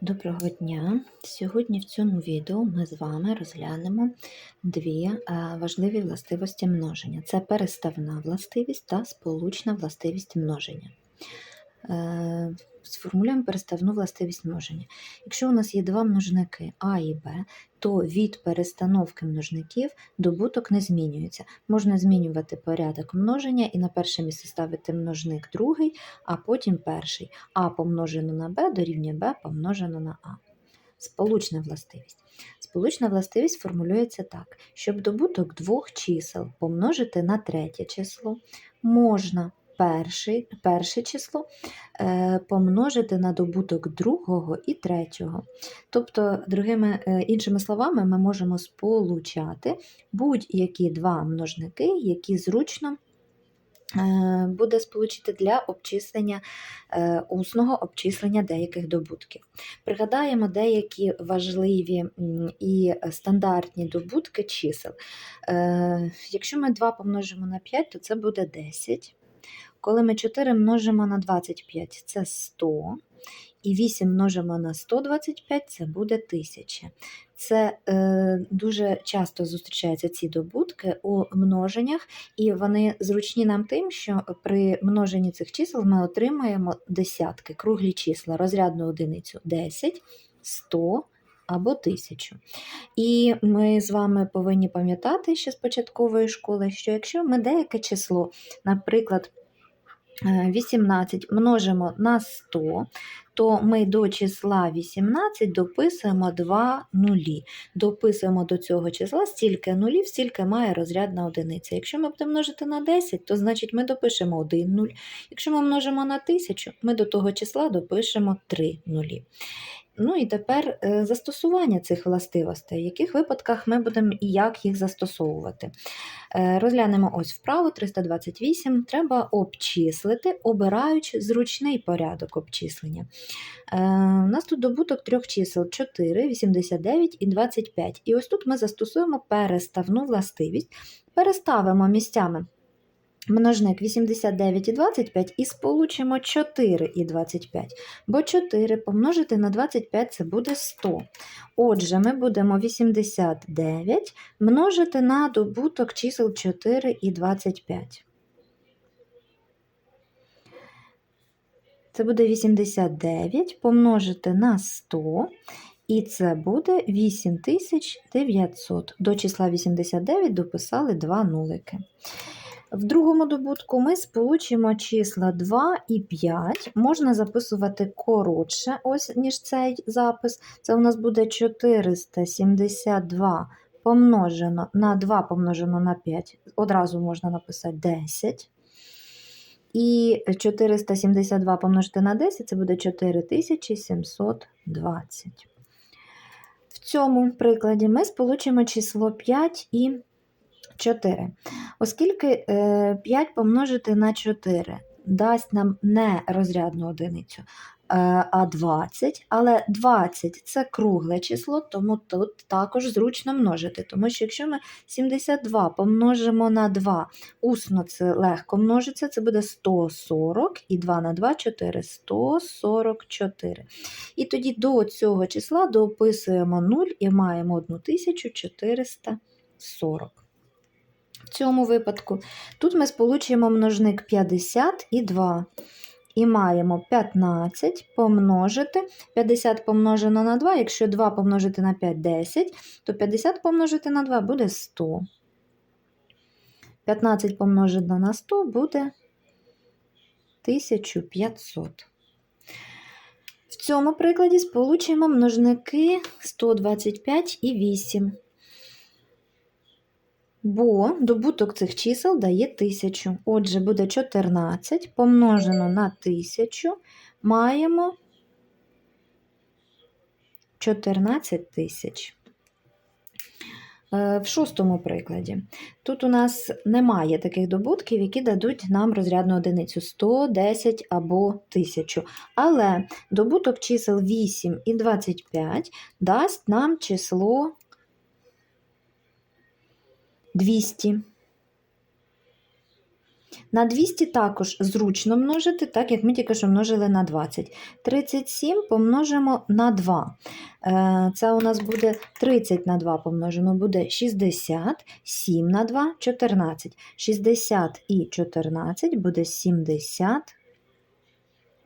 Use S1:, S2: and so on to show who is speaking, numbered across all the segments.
S1: Доброго дня! Сьогодні в цьому відео ми з вами розглянемо дві е, важливі властивості множення: це переставна властивість та сполучна властивість множення. Сформулюємо переставну властивість множення. Якщо у нас є два множники А і Б, то від перестановки множників добуток не змінюється. Можна змінювати порядок множення і на перше місце ставити множник другий, а потім перший. А помножено на Б дорівнює Б помножено на А. Сполучна властивість. Сполучна властивість формулюється так: щоб добуток двох чисел помножити на третє число, можна перший, перше число е, помножити на добуток другого і третього. Тобто, другими, е, іншими словами, ми можемо сполучати будь-які два множники, які зручно е, буде сполучити для обчислення усного обчислення деяких добутків. Пригадаємо деякі важливі і стандартні добутки чисел. Якщо ми 2 помножимо на 5, то це буде 10. Коли ми 4 множимо на 25, це 100. І 8 множимо на 125, це буде 1000. Це е, дуже часто зустрічаються ці добутки у множеннях, і вони зручні нам тим, що при множенні цих чисел ми отримаємо десятки, круглі числа, розрядну одиницю 10, 100 або 1000. І ми з вами повинні пам'ятати ще з початкової школи, що якщо ми деяке число, наприклад, 18 множимо на 100, то ми до числа 18 дописуємо 2 нулі. Дописуємо до цього числа стільки нулів, стільки має розрядна одиниця. Якщо ми будемо множити на 10, то значить ми допишемо 1 нуль. Якщо ми множимо на 1000, ми до того числа допишемо 3 нулі. Ну і тепер е, застосування цих властивостей, в яких випадках ми будемо і як їх застосовувати. Е, Розглянемо ось вправу 328. Треба обчислити, обираючи зручний порядок обчислення. Е, У нас тут добуток трьох чисел 4, 89 і 25. І ось тут ми застосуємо переставну властивість, переставимо місцями множник 89 і 25 і сполучимо 4 і 25, бо 4 помножити на 25 це буде 100. Отже, ми будемо 89 множити на добуток чисел 4 і 25. Це буде 89 помножити на 100, і це буде 8900. До числа 89 дописали 2 нулики. В другому добутку ми сполучимо числа 2 і 5. Можна записувати коротше, ось, ніж цей запис. Це у нас буде 472 помножено на 2 помножено на 5. Одразу можна написати 10. І 472 помножити на 10 це буде 4720. В цьому прикладі ми сполучимо число 5 і 4. Оскільки 5 помножити на 4 дасть нам не розрядну одиницю, а 20, але 20 це кругле число, тому тут також зручно множити. Тому що якщо ми 72 помножимо на 2, усно це легко множиться, це буде 140 і 2 на 2 4, 144. І тоді до цього числа дописуємо 0 і маємо 1440. В цьому випадку тут ми сполучуємо множник 50 і 2. І маємо 15 помножити. 50 помножено на 2, якщо 2 помножити на 5 10, то 50 помножити на 2 буде 100. 15 помножено на 100 буде 1500. В цьому прикладі сполучуємо множники 125 і 8 бо добуток цих чисел дає 1000. Отже, буде 14 помножено на 1000, маємо 14 тисяч. Е, в шостому прикладі. Тут у нас немає таких добутків, які дадуть нам розрядну одиницю 100, 10 або 1000. Але добуток чисел 8 і 25 дасть нам число 200. На 200 також зручно множити, так як ми тільки що множили на 20. 37 помножимо на 2. Е, Це у нас буде 30 на 2 помножимо, буде 60, 7 на 2 – 14. 60 і 14 буде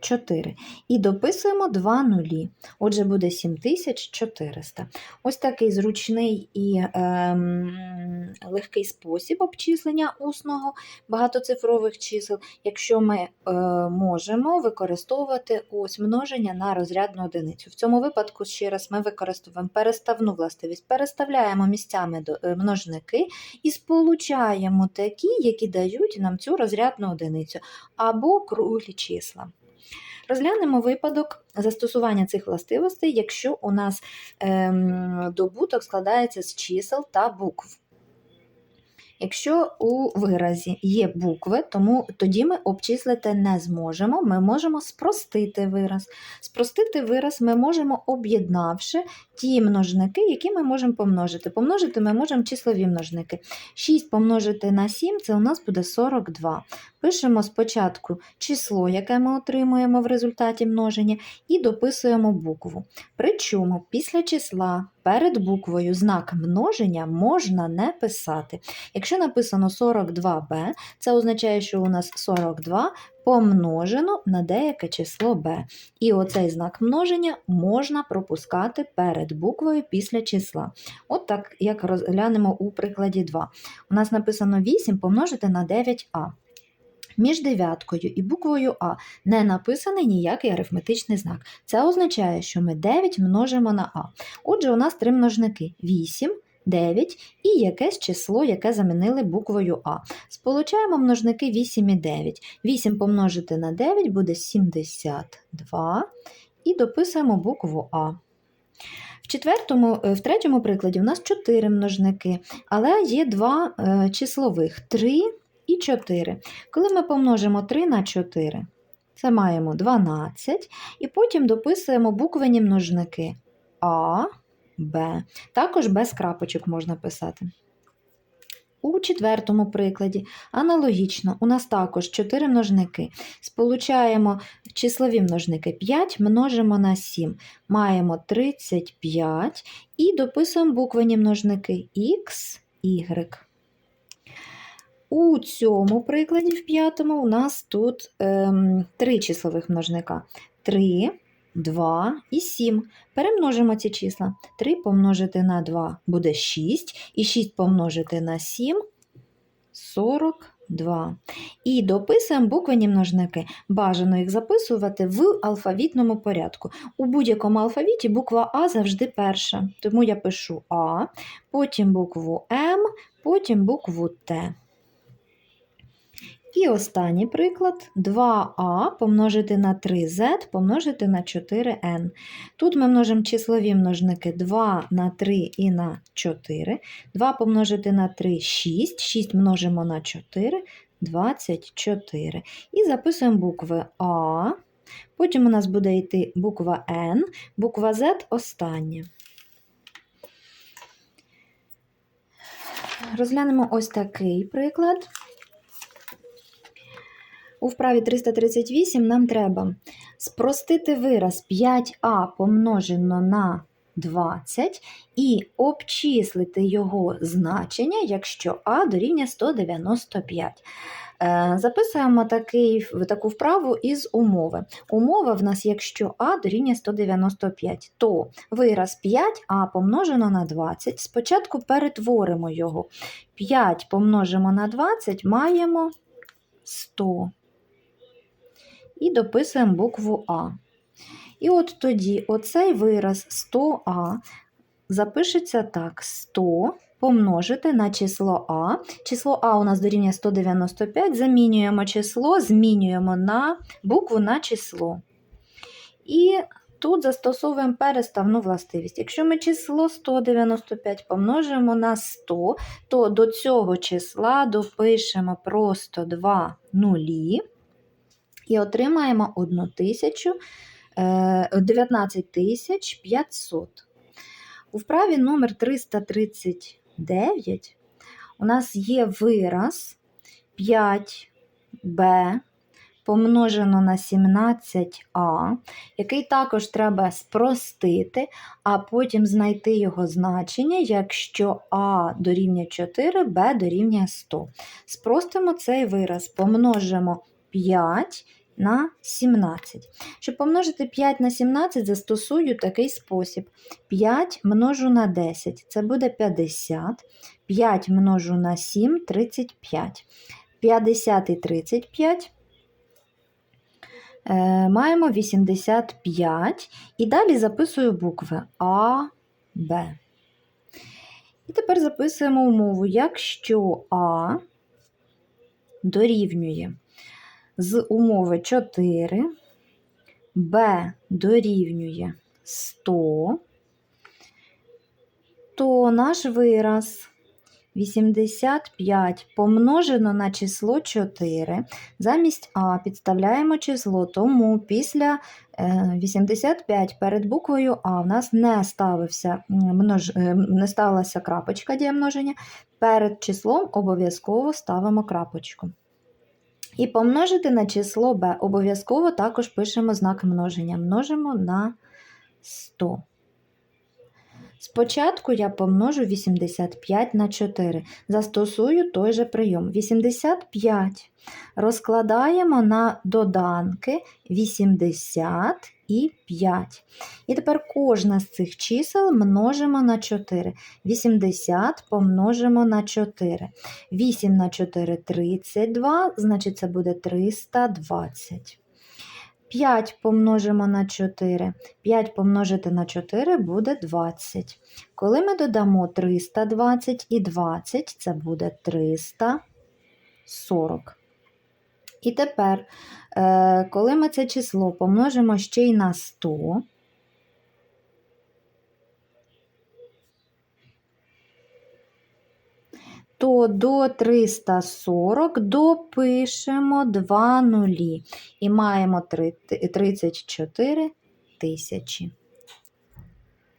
S1: 74. І дописуємо 2 нулі. Отже, буде 7400. Ось такий зручний і ем, легкий спосіб обчислення усного багатоцифрових чисел, якщо ми е, можемо використовувати ось множення на розрядну одиницю. В цьому випадку, ще раз, ми використовуємо переставну властивість, переставляємо місцями е, множники і сполучаємо такі, які дають нам цю розрядну одиницю, або круглі числа. Розглянемо випадок застосування цих властивостей, якщо у нас ем, добуток складається з чисел та букв. Якщо у виразі є букви, тому тоді ми обчислити не зможемо, ми можемо спростити вираз. Спростити вираз ми можемо, об'єднавши ті множники, які ми можемо помножити. Помножити ми можемо числові множники. 6 помножити на 7 це у нас буде 42. Пишемо спочатку число, яке ми отримуємо в результаті множення, і дописуємо букву. Причому після числа перед буквою знак множення можна не писати. Якщо написано 42b, це означає, що у нас 42 помножено на деяке число b. І оцей знак множення можна пропускати перед буквою після числа. От так, як розглянемо у прикладі 2. У нас написано 8 помножити на 9а. Між дев'яткою і буквою А не написаний ніякий арифметичний знак. Це означає, що ми 9 множимо на А. Отже, у нас три множники 8, 9 і якесь число, яке замінили буквою А. Сполучаємо множники 8 і 9. 8 помножити на 9 буде 72 і дописуємо букву А. В, четвертому, е, в третьому прикладі у нас 4 множники, але є два е, числових 3 і 4. Коли ми помножимо 3 на 4, це маємо 12, і потім дописуємо буквені множники А, Б. Також без крапочок можна писати. У четвертому прикладі аналогічно, у нас також 4 множники. Сполучаємо числові множники 5 множимо на 7. Маємо 35 і дописуємо буквені множники Х, Y. У цьому прикладі, в п'ятому, у нас тут ем, три числових множника. 3, 2 і 7. Перемножимо ці числа. 3 помножити на 2 буде 6, і 6 помножити на 7 42. І дописуємо буквені множники. Бажано їх записувати в алфавітному порядку. У будь-якому алфавіті буква А завжди перша. Тому я пишу А, потім букву М, потім букву Т. І останній приклад 2а помножити на 3z помножити на 4n. Тут ми множимо числові множники 2 на 3 і на 4. 2 помножити на 3 6, 6 множимо на 4, 24. І записуємо букви А. Потім у нас буде йти буква N, буква Z остання. Розглянемо ось такий приклад. У вправі 338 нам треба спростити вираз 5а помножено на 20 і обчислити його значення, якщо а дорівнює 195. Е, Записуємо такий, таку вправу із умови. Умова в нас, якщо а дорівнює 195, то вираз 5а помножено на 20. Спочатку перетворимо його. 5 помножимо на 20, маємо 100 і дописуємо букву А. І от тоді оцей вираз 100А запишеться так: 100 помножити на число А. Число А у нас дорівнює 195, замінюємо число, змінюємо на букву на число. І тут застосовуємо переставну властивість. Якщо ми число 195 помножимо на 100, то до цього числа допишемо просто 2 нулі і отримаємо 1 тисячу, е, 19 тисяч 500. У вправі номер 339 у нас є вираз 5 b помножено на 17а, який також треба спростити, а потім знайти його значення, якщо а дорівнює 4, b дорівнює 100. Спростимо цей вираз, помножимо 5 на 17. Щоб помножити 5 на 17, застосую такий спосіб. 5 множу на 10, це буде 50. 5 множу на 7 35. 50 і 35 е, маємо 85. І далі записую букви А, Б. І тепер записуємо умову, якщо А дорівнює з умови 4, Б дорівнює 100, то наш вираз 85 помножено на число 4. Замість А підставляємо число, тому після е, 85 перед буквою А в нас не, ставився, множ... е, не ставилася крапочка діємноження. Перед числом обов'язково ставимо крапочку. І помножити на число b обов'язково також пишемо знак множення. Множимо на 100. Спочатку я помножу 85 на 4. Застосую той же прийом. 85 розкладаємо на доданки 80 і 5. І тепер кожне з цих чисел множимо на 4. 80 помножимо на 4. 8 на 4 32, значить це буде 320. 5 помножимо на 4. 5 помножити на 4 буде 20. Коли ми додамо 320 і 20, це буде 340. І тепер, е, коли ми це число помножимо ще й на 100, то до 340 допишемо 2 нулі і маємо три- 34 тисячі.